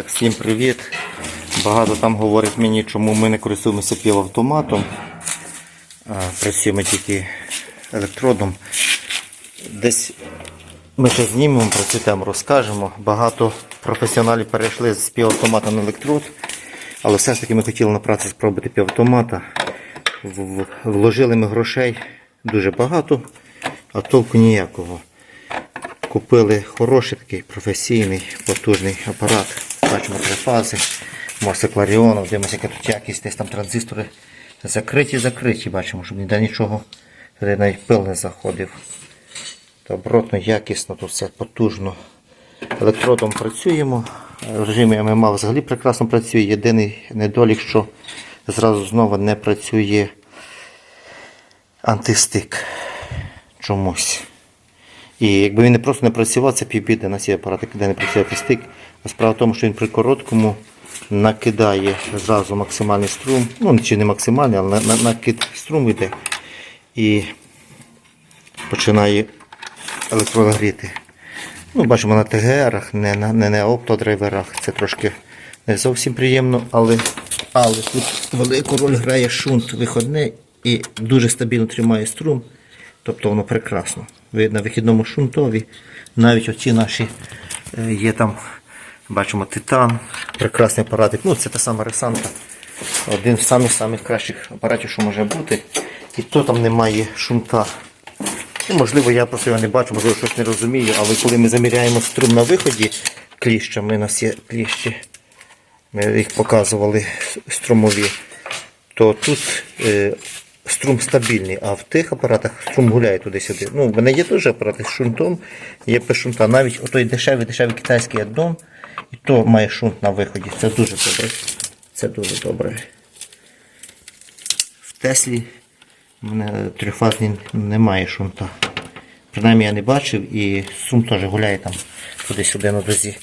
Так, всім привіт. Багато там говорять мені, чому ми не користуємося півавтоматом. Працюємо тільки електродом. Десь ми ще знімемо про цю тему, розкажемо. Багато професіоналів перейшли з півавтомата на електрод, але все ж таки ми хотіли на праці спробувати півавтомата. Вложили ми грошей дуже багато, а толку ніякого. Купили хороший такий професійний, потужний апарат. Бачимо три фази. Морсе дивимося, яка тут якість, десь там транзистори закриті, закриті, бачимо, щоб ніде нічого, навіть пил не заходив. Добротно, якісно, тут все потужно. Електродом працюємо. В режимі ММА взагалі прекрасно працює. Єдиний недолік, що зразу знову не працює антистик чомусь. І якби він не просто не працював, це півбіди. У нас є апарати, де не працює стик. А справа в тому, що він при короткому накидає зразу максимальний струм. Ну, чи не максимальний, але на, на, накид струм йде. І починає електрод гріти. Ну, бачимо на ТГРах, не на, не на оптодрайверах. Це трошки не зовсім приємно, але, але тут велику роль грає шунт виходний і дуже стабільно тримає струм. Тобто воно прекрасно. На вихідному шунтові, навіть оці наші е, є там, бачимо, титан, прекрасний апаратик. Ну, це та сама Ресанта. Один з самих самих кращих апаратів, що може бути. І то там немає шунта. Ну, можливо, я просто його не бачу, можливо, щось не розумію, але коли ми заміряємо струм на виході кліщами, у нас є кліщі, ми їх показували струмові, то тут е, струм стабільний, а в тих апаратах струм гуляє туди-сюди. Ну, в мене є теж апарати з шунтом, є без шунта. Навіть отой дешевий, дешевий китайський аддон, і то має шунт на виході. Це дуже добре. Це дуже добре. В Теслі у мене трьохфазний немає шунта. Принаймні я не бачив і сум теж гуляє там туди-сюди на дозі.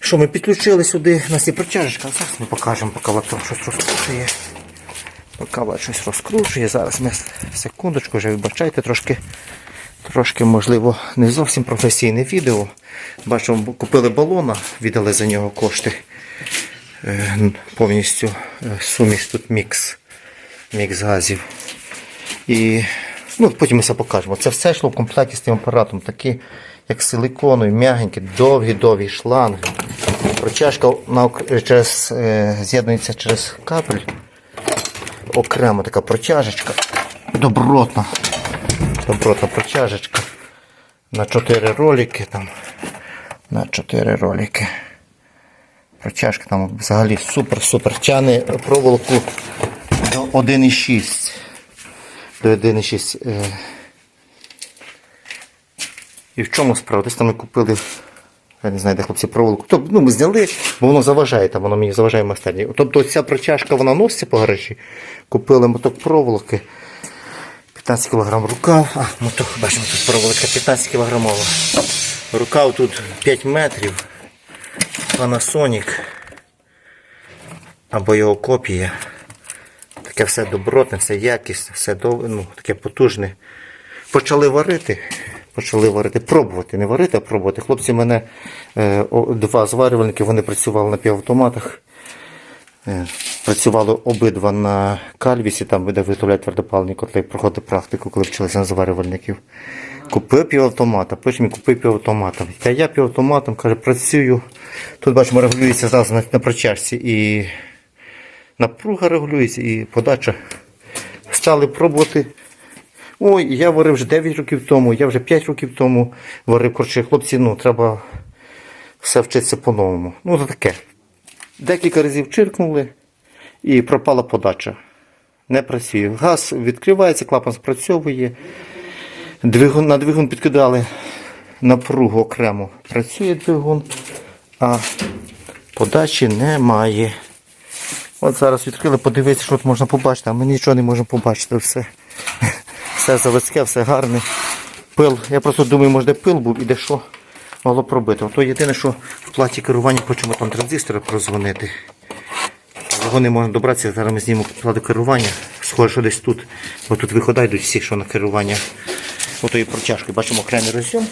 Що ми підключили сюди, у нас є протяжечка, зараз ми покажемо, поки лаптом щось розкручує. Бач, щось розкручує. Зараз ми секундочку вже вибачайте, трошки, трошки, можливо, не зовсім професійне відео. Бачимо, купили балона, віддали за нього кошти. Е, Повністю е, суміш тут мікс, мікс газів. І ну, потім ми все покажемо. Це все йшло в комплекті з тим апаратом, такі, як силиконові, м'ягенькі, довгі-довгі шланги. Протяжка на, через, е, з'єднується через Окремо така протяжечка. Добротна. Добротна протяжечка. На 4 ролики там. На 4 ролики. Протяжка там взагалі супер-супер. Тяне проволоку до 1,6 до 1,6. Е. І в чому справа? Десь там ми купили, я не знаю, де хлопці проволоку. Тобто, ну, ми зняли, бо воно заважає, там, воно мені заважає в майстерні. Тобто ця протяжка вона носиться по гаражі. Купили моток проволоки. 15 кг рукав. А, моток, бачимо, тут проволока 15 кг. Рукав тут 5 метрів. Panasonic. Або його копія. Таке все добротне, все якісне, все дов... ну, таке потужне. Почали варити. Почали варити, пробувати, не варити, а пробувати. Хлопці мене е, два зварювальники, вони працювали на півавтоматах. Е, працювали обидва на кальвісі, там де виготовляють твердопаливні котли, проходили практику, коли вчилися на зварювальників. Купив півавтомата, і купив півавтомата. Та я півавтоматом, каже, працюю. Тут бачимо, регулюється зразу на, прочашці і напруга регулюється і подача. Стали пробувати. Ой, я варив вже 9 років тому, я вже 5 років тому варив. Коротше, хлопці, ну, треба все вчитися по-новому. Ну, це таке. Декілька разів чиркнули і пропала подача. Не працює. Газ відкривається, клапан спрацьовує. Двигун, на двигун підкидали напругу окремо. Працює двигун, а подачі немає. От зараз відкрили, подивитися, що тут можна побачити, а ми нічого не можемо побачити. Все, все заводське, все гарне. Пил. Я просто думаю, може пил був і де що могло пробити. Ото єдине, що в платі керування хочемо там транзистори прозвонити. Його не можна добратися, зараз ми знімемо плату керування. Схоже, що десь тут. Бо тут виходи йдуть всі, що на керування отої протяжки. Бачимо окремий розйом.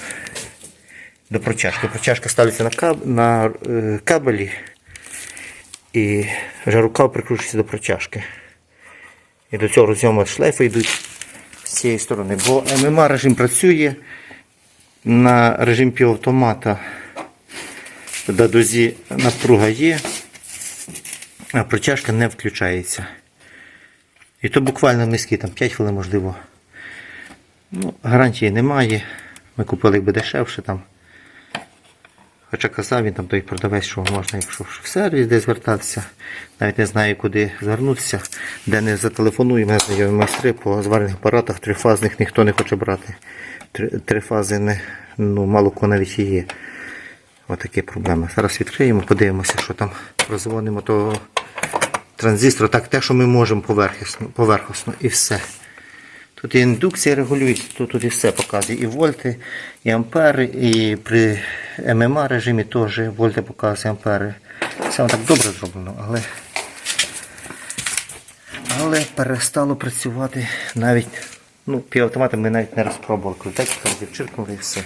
до протяжки. Протяжка ставиться на, каб... на е, кабелі і вже рукав прикручується до протяжки. І до цього розйому шлейфи йдуть з цієї сторони. Бо ММА режим працює на режим півавтомата. До дозі напруга є, а протяжка не включається. І то буквально низькі, там 5 хвилин можливо. Ну, гарантії немає. Ми купили якби дешевше там. Хоча казав він там той продавець, що можна, якщо в сервіс де звертатися, навіть не знаю, куди звернутися, де не зателефоную, мене знайомі майстри по зварних апаратах, трифазних ніхто не хоче брати. Три, три не, ну, мало кого навіть і є. Отакі проблеми. Зараз відкриємо, подивимося, що там розводимо того транзистора. Так, те, що ми можемо поверхосно, поверхосно і все. Тут і індукція регулюється, тут, тут і все показує. І вольти, і ампери, і при ММА режимі теж вольти показує ампери. Все так добре зроблено, але, але перестало працювати навіть. Ну, півавтомати ми навіть не розпробували. Крутечка відчеркнули і все.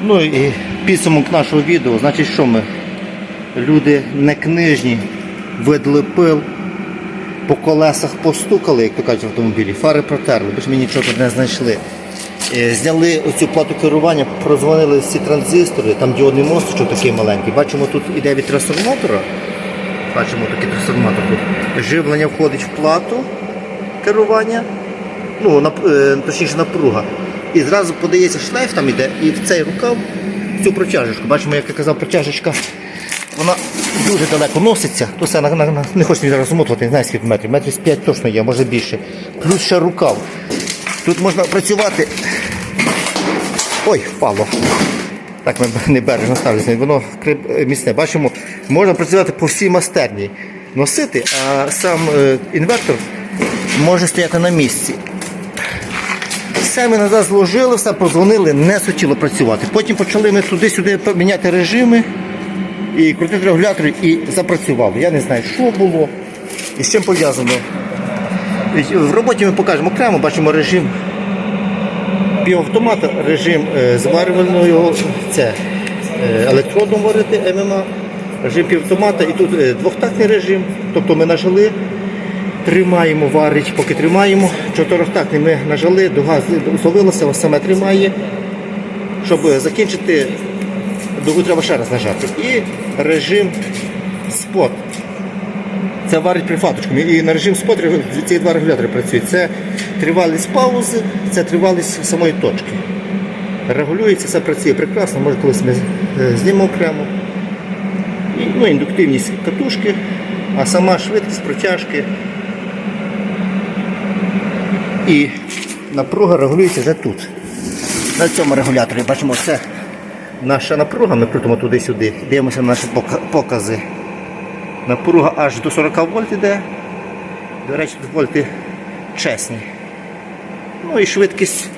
Ну і підсумок нашого відео, значить, що ми? Люди не книжні, видали пил, по колесах постукали, як то кажуть в автомобілі, фари протерли, бо ж ми нічого тут не знайшли. Е, Зняли оцю плату керування, прозвонили всі транзистори, там діодний мосточок такий маленький. Бачимо, тут іде від трансформатора. Бачимо такий трансформатор тут. Живлення входить в плату керування, ну, нап- е, точніше напруга. І зразу подається шлейф там іде, і в цей рукав, цю протяжечку. Бачимо, як я казав, протяжечка, вона дуже далеко носиться. То все, на, на, не хочу зараз розмотувати, не знаю скільки метрів. Метрів з 5 точно є, може більше. Плюс ще рукав. Тут можна працювати. Ой, впало. Так ми не бережно ставлюся, воно міцне. Бачимо, можна працювати по всій мастерні носити, а сам е, інвертор може стояти на місці. Все ми назад зложили, все позвонили, не хотіло працювати. Потім почали ми туди-сюди міняти режими і крутити регулятори і запрацювало. Я не знаю, що було і з чим пов'язано. В роботі ми покажемо окремо, бачимо режим півавтомата, режим е, зварювального це, е, електродом варити ММА, режим півавтомата і тут е, двохтактний режим. Тобто ми нажали, тримаємо, варить, поки тримаємо. Чотирьохтактний ми нажали, дуга зловилася, саме тримає. Щоб закінчити, дугу треба ще раз нажати. І режим спот. Це варить прифаточками. І на режим спот ці два регулятори працюють. Це тривалість паузи, це тривалість самої точки. Регулюється, все працює прекрасно, може колись ми е, знімемо окремо. Ну, індуктивність катушки, а сама швидкість протяжки. І напруга регулюється вже тут. На цьому регуляторі бачимо, це наша напруга, ми крутимо туди-сюди, дивимося на наші покази. Напруга аж до 40 вольт іде. До речі, тут вольти чесні. Ну і швидкість,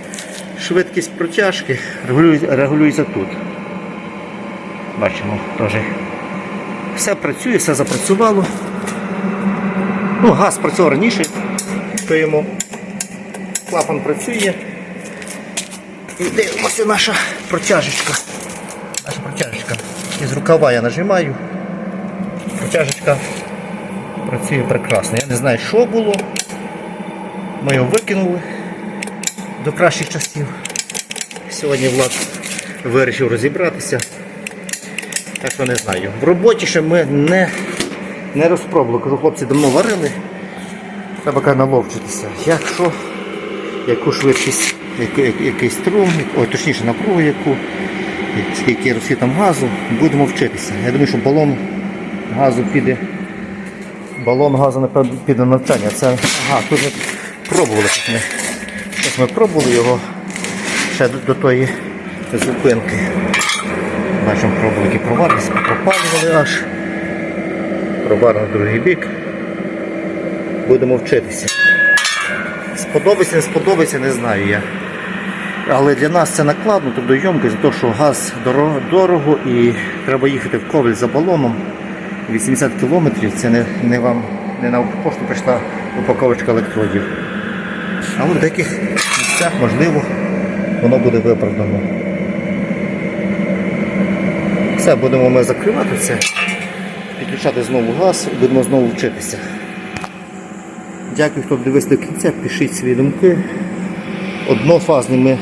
швидкість протяжки регулюється, регулюється тут. Бачимо теж. Все працює, все запрацювало. Ну, газ працював раніше, пиємо. Клапан працює. І дивимося наша протяжечка. Із рукава я нажимаю. Протяжечка працює прекрасно. Я не знаю, що було. Ми його викинули до кращих часів. Сьогодні Влад вирішив розібратися. Так що не знаю. В роботі ще ми не, не розпробували. Кажу, хлопці давно варили. Треба каже, наловчитися. Якщо яку швидкість, яку- який струм, ой, точніше напругу яку, скільки розхід там газу, будемо вчитися. Я думаю, що балон газу піде. Балон газу напевно піде на навчання. Це ага, тут ми пробували. Тут ми, тут ми пробували його ще до, до тої зупинки. Бачимо, пробували які провалилися, пропалювали аж. Пробар на другий бік. Будемо вчитися. Сподобається, не сподобається, не знаю я. Але для нас це накладно, тобто йомкість, за що газ дорого, і треба їхати в коваль за балоном. 80 кілометрів це не, не вам не на пошту прийшла упаковочка електродів. Але в деяких місцях, можливо, воно буде виправдано. Все, будемо ми закривати це, підключати знову газ будемо знову вчитися. Дякую, хто дивився до кінця. Пишіть свої думки. Однофазними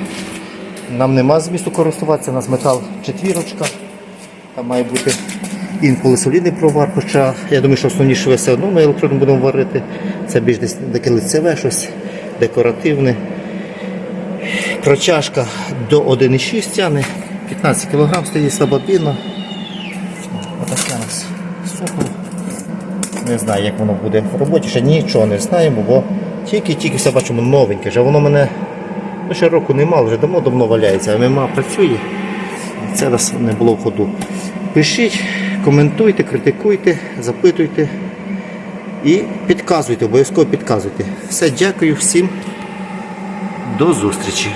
нам нема змісту користуватися, у нас метал четвірочка. Там має бути інколи солідний провар, хоча я думаю, що основні шви все одно ми електронно будемо варити. Це більш десь таке лицеве щось, декоративне. Протяжка до 1,6 тягне, 15 кг стоїть свободно. Отаке у нас сухо. Не знаю, як воно буде в роботі, ще нічого не знаємо, бо тільки-тільки все бачимо новеньке. Вже воно мене ще року нема, вже давно-давно валяється, а ММА працює. Це раз не було в ходу. Пишіть, коментуйте, критикуйте, запитуйте і підказуйте, обов'язково підказуйте. Все, дякую всім. До зустрічі!